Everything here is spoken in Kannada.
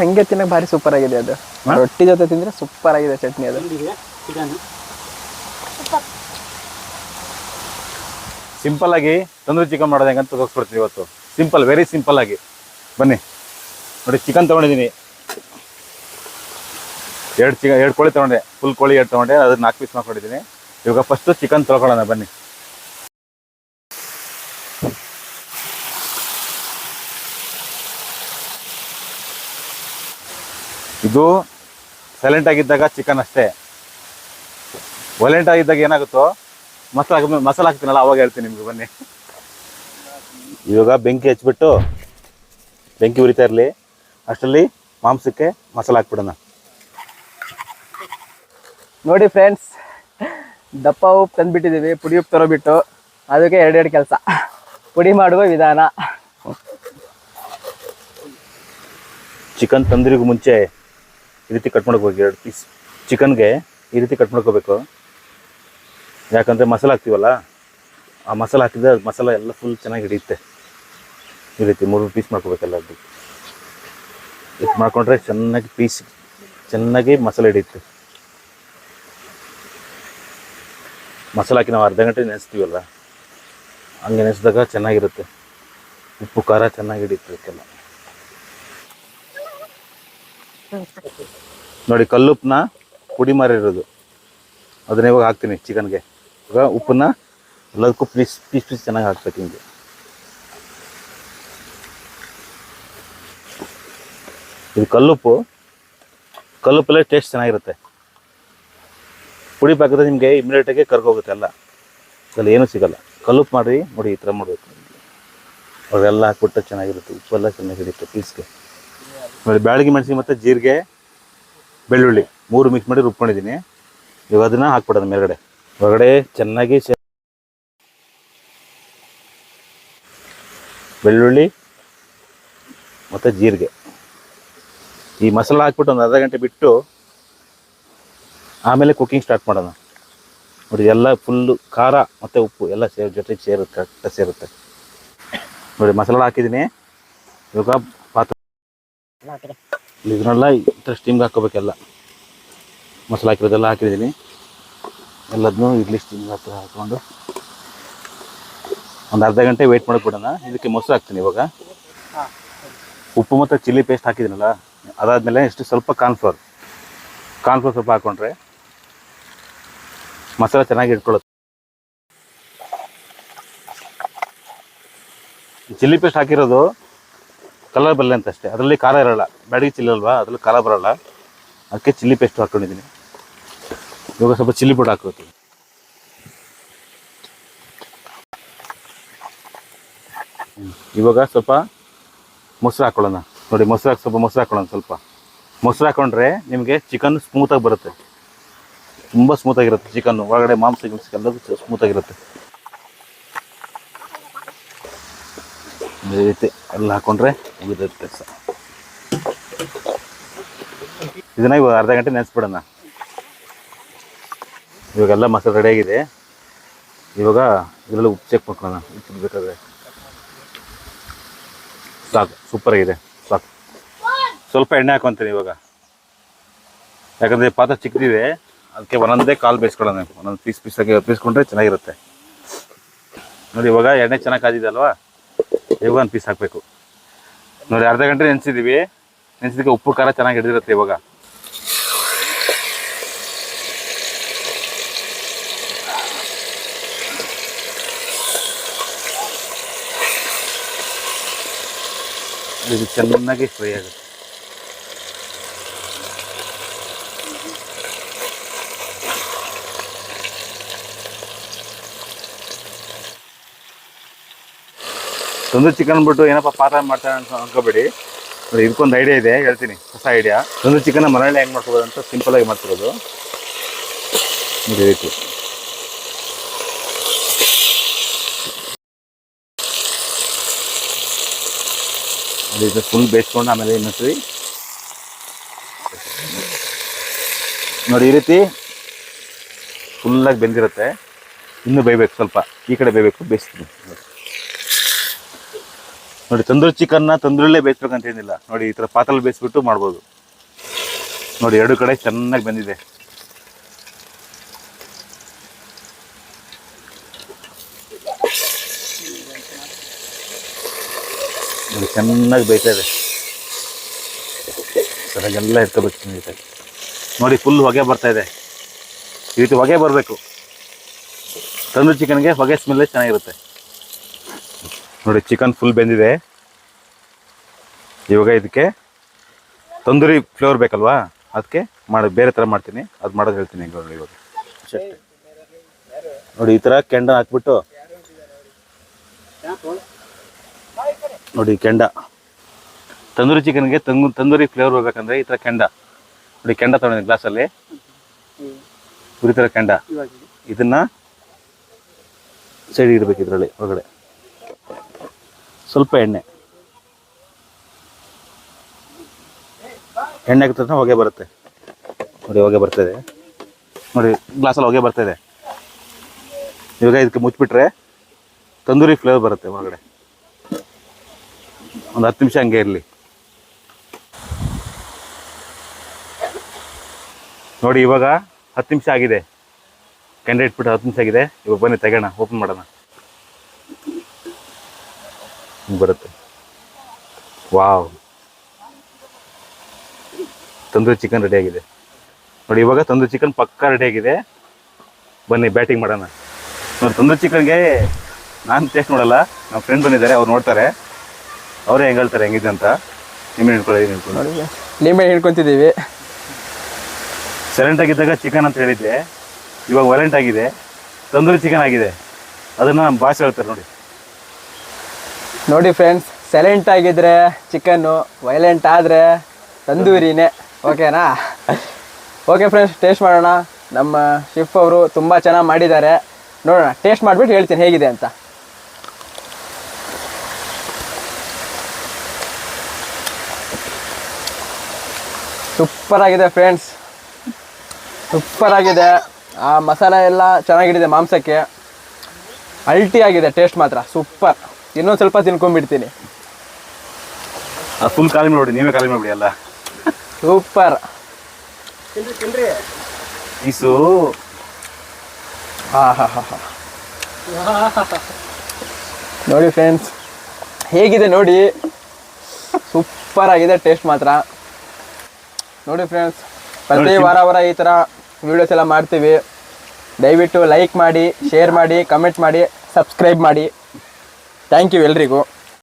ಹಂಗೆ ತಿನ್ನಕ್ಕೆ ಭಾರಿ ಸೂಪರ್ ಆಗಿದೆ ಅದು. ರೊಟ್ಟಿ ಜೊತೆ ತಿಂದ್ರೆ ಸೂಪರ್ ಆಗಿದೆ ಚಟ್ನಿ ಅದು. ಸಿಂಪಲ್ ಆಗಿ ತಂದೂರಿ ಚಿಕನ್ ಮಾಡೋದು ಹೆಂಗಂತ ತೋರಿಸ್ಬಿಡ್ತೀನಿ ಇವತ್ತು. ಸಿಂಪಲ್ ವೆರಿ ಸಿಂಪಲ್ ಆಗಿ. ಬನ್ನಿ. ನೋಡಿ ಚಿಕನ್ ತೊಗೊಂಡಿದ್ದೀನಿ. ಎರಡು ಚಿಕನ್ ಎರಡು ಕೋಳಿ ತೊಗೊಂಡೆ. ಫುಲ್ ಕೋಳಿ ಎರಡು ತೊಗೊಂಡೆ. ಅದನ್ನ ನಾಲ್ಕು ಪೀಸ್ ಮಾಡ್ಕೊಂಡಿದ್ದೀನಿ. ಇವಾಗ ಫಸ್ಟು ಚಿಕನ್ ತೊಳ್ಕೊಳ್ಳೋಣ ಬನ್ನಿ. ಇದು ಸೈಲೆಂಟ್ ಆಗಿದ್ದಾಗ ಚಿಕನ್ ಅಷ್ಟೇ. ವೈಲೆಂಟ್ ಆಗಿದ್ದಾಗ ಏನಾಗುತ್ತೋ ಮಸಾಲ ಮಸಾಲ ಹಾಕ್ತೀನಲ್ಲ ಅವಾಗ ಹೇಳ್ತೀನಿ ನಿಮ್ಗೆ ಬನ್ನಿ. ಇವಾಗ ಬೆಂಕಿ ಹಚ್ಬಿಟ್ಟು ಬೆಂಕಿ ಉರಿತಾ ಇರಲಿ. ಅಷ್ಟರಲ್ಲಿ ಮಾಂಸಕ್ಕೆ ಮಸಾಲ ಹಾಕ್ಬಿಡೋಣ. ನೋಡಿ ಫ್ರೆಂಡ್ಸ್ ದಪ್ಪ ಉಪ್ಪು ತಂದುಬಿಟ್ಟಿದ್ದೀವಿ ಪುಡಿ ಉಪ್ಪು ತರೋಬಿಟ್ಟು ಅದಕ್ಕೆ ಎರಡೆರಡು ಕೆಲಸ. ಪುಡಿ ಮಾಡುವ ವಿಧಾನ. ಚಿಕನ್ ತಂದ್ರಿಗೂ ಮುಂಚೆ ಈ ರೀತಿ ಕಟ್ ಮಾಡ್ಕೋಬೇಕು, ಎರಡು ಪೀಸ್ ಚಿಕನ್ಗೆ ಈ ರೀತಿ ಕಟ್ ಮಾಡ್ಕೋಬೇಕು. ಯಾಕಂದರೆ ಮಸಾಲ ಹಾಕ್ತೀವಲ್ಲ, ಆ ಮಸಾಲ ಹಾಕಿದ್ರೆ ಅದು ಮಸಾಲ ಎಲ್ಲ ಫುಲ್ ಚೆನ್ನಾಗಿ ಹಿಡಿಯುತ್ತೆ. ಈ ರೀತಿ ಮೂರು ಪೀಸ್ ಮಾಡ್ಕೋಬೇಕಲ್ಲ ಅದು ಇದು ಮಾಡ್ಕೊಂಡ್ರೆ ಚೆನ್ನಾಗಿ ಪೀಸ್ ಚೆನ್ನಾಗಿ ಮಸಾಲೆ ಹಿಡಿಯುತ್ತೆ. ಮಸಾಲ ಹಾಕಿ ನಾವು ಅರ್ಧ ಗಂಟೆ ನೆನೆಸ್ತೀವಲ್ಲ, ಹಂಗೆ ನೆನೆಸಿದಾಗ ಚೆನ್ನಾಗಿರುತ್ತೆ. ಉಪ್ಪು, ಖಾರ ಚೆನ್ನಾಗಿ ಹಿಡಿಯುತ್ತೆ ಅದಕ್ಕೆಲ್ಲ. ನೋಡಿ ಕಲ್ಲುಪ್ಪನ್ನ ಪುಡಿ ಮಾರಿರೋದು ಅದನ್ನ ಇವಾಗ ಹಾಕ್ತೀನಿ ಚಿಕನ್ಗೆ. ಇವಾಗ ಉಪ್ಪನ್ನ ಎಲ್ಲದಕ್ಕೂ ಪೀಸ್ ಪೀಸ್ ಪೀಸ್ ಚೆನ್ನಾಗಿ ಹಾಕ್ಬೇಕು ಹಿಂಗೆ. ಇದು ಕಲ್ಲುಪ್ಪು. ಕಲ್ಲುಪ್ಪಲ್ಲೇ ಟೇಸ್ಟ್ ಚೆನ್ನಾಗಿರುತ್ತೆ. ಪುಡಿ ಹಾಕಿದ್ರೆ ನಿಮಗೆ ಇಮಿಡಿಯೇಟಾಗಿ ಕರ್ಗೋಗುತ್ತೆ ಎಲ್ಲ. ಅದ್ರಲ್ಲಿ ಏನೂ ಸಿಗಲ್ಲ. ಕಲ್ಲುಪ್ಪು ಮಾಡಿ ನೋಡಿ, ಈ ಥರ ಮಾಡಬೇಕು. ಅವರೆಲ್ಲ ಹಾಕ್ಬಿಟ್ಟು ಚೆನ್ನಾಗಿರುತ್ತೆ. ಉಪ್ಪೆಲ್ಲ ಚೆನ್ನಾಗಿ ಹಿಡಿಯುತ್ತೆ ಪೀಸ್ಗೆ. ಆಮೇಲೆ ಬ್ಯಾಳಗಿ ಮೆಣಸಿಗೆ ಮತ್ತು ಜೀರಿಗೆ, ಬೆಳ್ಳುಳ್ಳಿ ಮೂರು ಮಿಕ್ಸ್ ಮಾಡಿ ರುಬ್ಕೊಂಡಿದ್ದೀನಿ. ಇವಾಗ ಅದನ್ನ ಹಾಕ್ಬಿಡೋದು ಮೇಲ್ಗಡೆ. ಹೊರಗಡೆ ಚೆನ್ನಾಗಿ ಬೆಳ್ಳುಳ್ಳಿ ಮತ್ತು ಜೀರಿಗೆ. ಈ ಮಸಾಲ ಹಾಕ್ಬಿಟ್ಟು ಒಂದು ಅರ್ಧ ಗಂಟೆ ಬಿಟ್ಟು ಆಮೇಲೆ ಕುಕ್ಕಿಂಗ್ ಸ್ಟಾರ್ಟ್ ಮಾಡೋಣ. ನೋಡಿ, ಎಲ್ಲ ಫುಲ್ಲು ಖಾರ ಮತ್ತು ಉಪ್ಪು ಎಲ್ಲ ಸೇರ್ ಜೊತೆಗೆ ಸೇರುತ್ತೆ ಕರೆಕ್ಟಾಗಿ ಸೇರುತ್ತೆ. ನೋಡಿ, ಮಸಾಲ ಹಾಕಿದ್ದೀನಿ. ಇವಾಗ ಇದನ್ನೆಲ್ಲ ಈ ಸ್ಟೀಮ್ಗೆ ಹಾಕೋಬೇಕೆಲ್ಲ ಮಸಾಲೆ ಹಾಕಿರೋದೆಲ್ಲ ಹಾಕಿದ್ದೀನಿ. ಎಲ್ಲದನ್ನೂ ಇಡ್ಲಿ ಸ್ಟೀಮ್ಗೆ ಹಾಕಿ ಹಾಕ್ಕೊಂಡು. ಒಂದು ಅರ್ಧ ಗಂಟೆ ವೆಯ್ಟ್ ಮಾಡಿಬಿಡೋಣ ಇದಕ್ಕೆ ಮೊಸರು ಹಾಕ್ತೀನಿ ಇವಾಗ. ಉಪ್ಪು ಮತ್ತು ಚಿಲ್ಲಿ ಪೇಸ್ಟ್ ಹಾಕಿದ್ದೀನಲ್ಲ ಅದಾದಮೇಲೆ ಇಷ್ಟು ಸ್ವಲ್ಪ ಕಾರ್ನ್ಫ್ಲೋರ್ ಕಾರ್ನ್ಫ್ಲೋರ್ ಸ್ವಲ್ಪ ಹಾಕ್ಕೊಂಡ್ರೆ ಮಸಾಲೆ ಚೆನ್ನಾಗಿ ಇಟ್ಕೊಳ್ಳುತ್ತೆ. ಚಿಲ್ಲಿ ಪೇಸ್ಟ್ ಹಾಕಿರೋದು ಕಲರ್ ಬರಲ್ಲ ಅಂತ ಅಷ್ಟೇ. ಅದರಲ್ಲಿ ಖಾರ ಇರೋಲ್ಲ. ಬ್ಯಾಡಿಗೆ ಚಿಲ್ಲಿ ಅಲ್ವಾ? ಅದರಲ್ಲಿ ಖಾರ ಬರೋಲ್ಲ. ಅದಕ್ಕೆ ಚಿಲ್ಲಿ ಪೇಸ್ಟ್ ಹಾಕ್ಕೊಂಡಿದ್ದೀನಿ ಇವಾಗ ಸ್ವಲ್ಪ ಚಿಲ್ಲಿ ಪುಡಿ ಹಾಕೋತೀನಿ ಇವಾಗ ಸ್ವಲ್ಪ ಮೊಸರು ಹಾಕೊಳ್ಳೋಣ. ನೋಡಿ, ಮೊಸರು ಹಾಕಿ, ಸ್ವಲ್ಪ ಮೊಸರು ಹಾಕೊಳ್ಳೋಣ ಸ್ವಲ್ಪ. ಮೊಸರು ಹಾಕೊಂಡ್ರೆ ನಿಮಗೆ ಚಿಕನ್ ಸ್ಮೂತಾಗಿ ಬರುತ್ತೆ. ತುಂಬ ಸ್ಮೂತಾಗಿರುತ್ತೆ ಚಿಕನ್ ಒಳಗಡೆ ಮಾಂಸ ಗಿಂಸ ಸ್ಮೂತಾಗಿರುತ್ತೆ ಈ ರೀತಿ ಎಲ್ಲ ಹಾಕೊಂಡ್ರೆ ಇದನ್ನ ಇವಾಗ ಅರ್ಧ ಗಂಟೆ ನೆನೆಸ್ಬಿಡೋಣ. ಇವಾಗೆಲ್ಲ ಮಸಾಲೆ ಆಗಿದೆ. ಇವಾಗ ಇದರಲ್ಲಿ ಉಪ್ಪು ಚೆಕ್ ಮಾಡ್ಕೊಳ್ಳೋಣ. ಉಪ್ಪು ಬೇಕಾದ್ರೆ. ಸಾಕು ಸೂಪರ್ ಆಗಿದೆ, ಸಾಕು. ಸ್ವಲ್ಪ ಎಣ್ಣೆ ಹಾಕೊಂತೀನಿ ಇವಾಗ. ಯಾಕಂದರೆ ಪಾತ್ರ ಚಿಕ್ಕದಿದೆ ಅದಕ್ಕೆ ಒಂದೊಂದೇ ಕಾಲು ಬೇಯಿಸ್ಕೊಳ್ಳೋಣ. ಒಂದೊಂದು ಪೀಸ್ ಪೀಸಾಗಿ ಬೇಯಿಸ್ಕೊಂಡ್ರೆ ಚೆನ್ನಾಗಿರುತ್ತೆ. ನೋಡಿ, ಇವಾಗ ಎಣ್ಣೆ ಚೆನ್ನಾಗಿ ಕಾದಿದೆ ಅಲ್ವಾ? ಇವಾಗ ಒಂದು ಪೀಸ್ ಹಾಕಬೇಕು. ನೋಡಿ ಅರ್ಧ ಗಂಟೆ ನೆನೆಸಿದೀವಿ. ನೆನೆಸಿದಕ್ಕೆ ಉಪ್ಪು ಖಾರ ಚೆನ್ನಾಗಿ ಹಿಡಿದಿರುತ್ತೆ ಇವಾಗ. ಇದು ಚೆನ್ನಾಗಿ ಫ್ರೈ ಆಗುತ್ತೆ. ತಂದೂರಿ ಚಿಕನ್ ಬಿಟ್ಟು ಏನಪ್ಪ ಪಾತ್ರ ಮಾಡ್ತಾರೆ ಅಂತ ಅನ್ಕೋಬೇಡಿ. ನೋಡಿ ಇದಕ್ಕೊಂದು ಐಡಿಯಾ ಇದೆ, ಹೇಳ್ತೀನಿ, ಹೊಸ ಐಡಿಯಾ ತಂದೂರಿ ಚಿಕನ್ ಮನೆಯಲ್ಲಿ ಹೆಂಗೆ ಮಾಡ್ಕೋಬೋದು ಅಂತ ಸಿಂಪಲ್ ಆಗಿ ಮಾಡ್ತಿರೋದು ನೋಡಿ ರೀತಿ ಫುಲ್ ಬೇಯಿಸ್ಕೊಂಡು ಆಮೇಲೆ ಇನ್ನೊಂದ್ಸರಿ. ನೋಡಿ, ಈ ರೀತಿ ಫುಲ್ಲಾಗಿ ಬೆಂದಿರುತ್ತೆ. ಇನ್ನೂ ಬೇಯಬೇಕು ಸ್ವಲ್ಪ. ಈ ಕಡೆ ಬೇಯಬೇಕು, ಬೇಯಿಸ್ತೀನಿ. ನೋಡಿ, ತಂದೂರಿ ಚಿಕನ್ನ, ತಂದೂರಲ್ಲೇ ಬೇಯಿಸ್ಬೇಕಂತ ಏನಿಲ್ಲ ನೋಡಿ, ಈ ಥರ ಪಾತ್ರಲ್ಲಿ ಬೇಯಿಸ್ಬಿಟ್ಟು ಮಾಡ್ಬೋದು. ನೋಡಿ, ಎರಡು ಕಡೆ ಚೆನ್ನಾಗಿ ಬಂದಿದೆ. ನೋಡಿ, ಚೆನ್ನಾಗಿ ಬೇಯ್ತಾ ಇದೆ. ಚೆನ್ನಾಗೆಲ್ಲ ನೀಟಾಗಿ ನೋಡಿ ಫುಲ್ ಹೊಗೆ ಬರ್ತಾ ಇದೆ. ಈ ರೀತಿ ಹೊಗೆ ಬರಬೇಕು. ತಂದೂರಿ ಚಿಕನ್ಗೆ ಹೊಗೆ ಸ್ಮೆಲ್ಲೇ ಚೆನ್ನಾಗಿರುತ್ತೆ. ನೋಡಿ ಚಿಕನ್ ಫುಲ್ ಬೆಂದಿದೆ. ಇವಾಗ ಇದಕ್ಕೆ ತಂದೂರಿ ಫ್ಲೇವರ್ ಬೇಕಲ್ವಾ? ಅದಕ್ಕೆ ಮಾಡಿ ಬೇರೆ ಥರ ಮಾಡ್ತೀನಿ. ಅದು ಮಾಡೋದು ಹೇಳ್ತೀನಿ ಹೆಂಗೆ ನೋಡಿ ಇವಾಗ. ನೋಡಿ ಈ ಥರ ಕೆಂಡ ಹಾಕ್ಬಿಟ್ಟು. ನೋಡಿ ಕೆಂಡ. ತಂದೂರಿ ಚಿಕನ್ಗೆ ತಂಗು ತಂದೂರಿ ಫ್ಲೇವರ್ ಬರ್ಬೇಕಂದ್ರೆ ಈ ಥರ ಕೆಂಡ. ನೋಡಿ ಕೆಂಡ ತೊಗೊಂಡಿದ್ದೀನಿ ಗ್ಲಾಸಲ್ಲಿ ಉರಿ ಥರ ಕೆಂಡ. ಇದನ್ನ ಸೈಡ್ ಇಡಬೇಕು ಇದರಲ್ಲಿ ಹೊರಗಡೆ ಸ್ವಲ್ಪ ಎಣ್ಣೆ. ಎಣ್ಣೆ ಹಾಕಿದ ತಕ್ಷಣ ಹೊಗೆ ಬರುತ್ತೆ. ನೋಡಿ, ಹೊಗೆ ಇದೆ. ನೋಡಿ, ಗ್ಲಾಸಲ್ಲಿ ಹೊಗೆ ಇದೆ. ಇವಾಗ ಇದಕ್ಕೆ ಮುಚ್ಚಿಬಿಟ್ರೆ ತಂದೂರಿ ಫ್ಲೇವರ್ ಬರುತ್ತೆ ಒಳಗಡೆ. ಒಂದು ಹತ್ತು ನಿಮಿಷ ಹಂಗೆ ಇರಲಿ. ನೋಡಿ, ಇವಾಗ ಹತ್ತು ನಿಮಿಷ ಆಗಿದೆ. ಕೆಂಡ ಇಟ್ಬಿಟ್ಟು ಹತ್ತು ನಿಮಿಷ ಆಗಿದೆ. ಇವಾಗ ಬನ್ನಿ ತೆಗೋಣ ಓಪನ್ ಮಾಡೋಣ ಹಿಂಗ್ ಬರುತ್ತೆ. ವಾವ್. ತಂದೂರಿ ಚಿಕನ್ ರೆಡಿ ಆಗಿದೆ. ನೋಡಿ ಇವಾಗ ತಂದೂರಿ ಚಿಕನ್ ಪಕ್ಕಾ ರೆಡಿ ಆಗಿದೆ. ಬನ್ನಿ ಬ್ಯಾಟಿಂಗ್ ಮಾಡೋಣ. ನೋಡಿ ತಂದೂರಿ ಚಿಕನ್ಗೆ ನಾನು ಟೇಸ್ಟ್ ನೋಡಲ್ಲ. ನಮ್ಮ ಫ್ರೆಂಡ್ ಬಂದಿದ್ದಾರೆ ಅವ್ರು ನೋಡ್ತಾರೆ. ಅವರೇ ಹೆಂಗೆ ಹೇಳ್ತಾರೆ ಹೆಂಗಿದೆ ಅಂತ. ನಿಮ್ಮ ಹಿಡ್ಕೊಳ್ಳಿ ನೋಡಿ ನಿಂಬೆ ಹಿಡ್ಕೊಂತಿದ್ದೀವಿ. ಸೈಲೆಂಟ್ ಆಗಿದ್ದಾಗ ಚಿಕನ್ ಅಂತ ಹೇಳಿದ್ದೆ. ಇವಾಗ ವೈಲೆಂಟ್ ಆಗಿದೆ. ತಂದೂರಿ ಚಿಕನ್ ಆಗಿದೆ. ಅದನ್ನು ನಮ್ಮ ಭಾಷೆ ಹೇಳ್ತಾರೆ ನೋಡಿ. ನೋಡಿ ಫ್ರೆಂಡ್ಸ್ ಸೈಲೆಂಟ್ ಆಗಿದ್ರೆ ಚಿಕನ್ನು ವೈಲೆಂಟ್ ಆದರೆ ತಂದೂರಿನೇ. ಓಕೆನಾ ಓಕೆ ಫ್ರೆಂಡ್ಸ್ ಟೇಸ್ಟ್ ಮಾಡೋಣ. ನಮ್ಮ ಶಿಫ್ ಅವರು ತುಂಬ ಚೆನ್ನಾಗಿ ಮಾಡಿದ್ದಾರೆ. ನೋಡೋಣ ಟೇಸ್ಟ್ ಮಾಡಿಬಿಟ್ಟು ಹೇಳ್ತೀನಿ ಹೇಗಿದೆ ಅಂತ. ಸೂಪರ್ ಆಗಿದೆ ಫ್ರೆಂಡ್ಸ್ ಸೂಪರ್ ಆಗಿದೆ ಆ ಮಸಾಲೆ ಎಲ್ಲ ಚೆನ್ನಾಗಿಡಿದೆ ಮಾಂಸಕ್ಕೆ. ಅಲ್ಟಿ ಆಗಿದೆ ಟೇಸ್ಟ್ ಮಾತ್ರ. ಸೂಪರ್ ಇನ್ನೊಂದು ಸ್ವಲ್ಪ ತಿನ್ಕೊಂಡ್ಬಿಡ್ತೀನಿ. ಫುಲ್ ಖಾಲಿ ನೋಡಿ ನೀವೇ ಖಾಲಿ ಮಾಡಿಬಿಡಿ ಅಲ್ಲ ಸೂಪರ್. ಪೀಸು ಹಾ ಹಾ ಹಾ ಹಾ. ನೋಡಿ ಫ್ರೆಂಡ್ಸ್ ಹೇಗಿದೆ ನೋಡಿ? ಸೂಪರ್ ಆಗಿದೆ ಟೇಸ್ಟ್ ಮಾತ್ರ. ನೋಡಿ ಫ್ರೆಂಡ್ಸ್ ಪ್ರತಿ ನೋಡಿ, ವಾರ ವಾರ ಈ ಥರ ವಿಡಿಯೋಸ್ ಎಲ್ಲ ಮಾಡ್ತೀವಿ. ದಯವಿಟ್ಟು ಲೈಕ್ ಮಾಡಿ ಶೇರ್ ಮಾಡಿ ಕಮೆಂಟ್ ಮಾಡಿ ಸಬ್ಸ್ಕ್ರೈಬ್ ಮಾಡಿ. ಥ್ಯಾಂಕ್ ಯು ಎಲ್ರಿಗೂ.